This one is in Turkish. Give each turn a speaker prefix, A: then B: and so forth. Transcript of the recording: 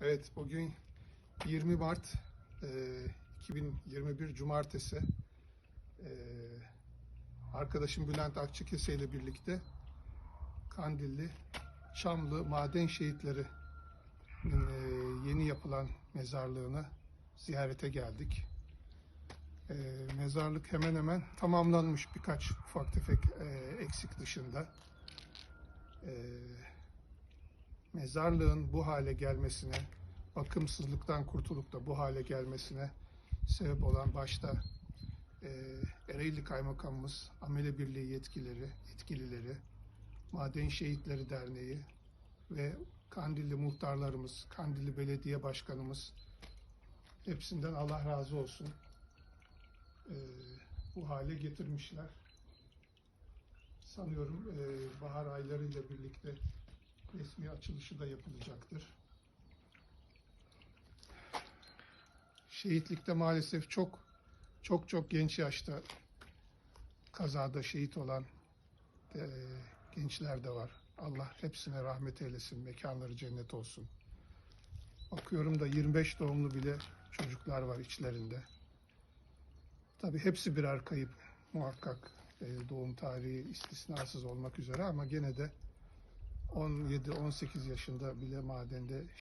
A: Evet, bugün 20 Mart e, 2021 Cumartesi. E, arkadaşım Bülent Akçakese ile birlikte Kandilli Çamlı Maden Şehitleri e, yeni yapılan mezarlığına ziyarete geldik. E, mezarlık hemen hemen tamamlanmış birkaç ufak tefek e, eksik dışında. E, mezarlığın bu hale gelmesine, bakımsızlıktan kurtulup da bu hale gelmesine sebep olan başta e, Ereğli Kaymakamımız, Amele Birliği yetkileri, yetkilileri, Maden Şehitleri Derneği ve Kandilli muhtarlarımız, Kandilli Belediye Başkanımız hepsinden Allah razı olsun. E, bu hale getirmişler. Sanıyorum e, bahar aylarıyla birlikte resmi açılışı da yapılacaktır. Şehitlikte maalesef çok çok çok genç yaşta kazada şehit olan eee, gençler de var. Allah hepsine rahmet eylesin, mekanları cennet olsun. Bakıyorum da 25 doğumlu bile çocuklar var içlerinde. Tabii hepsi birer kayıp muhakkak eee, doğum tarihi istisnasız olmak üzere ama gene de 17-18 yaşında bile madende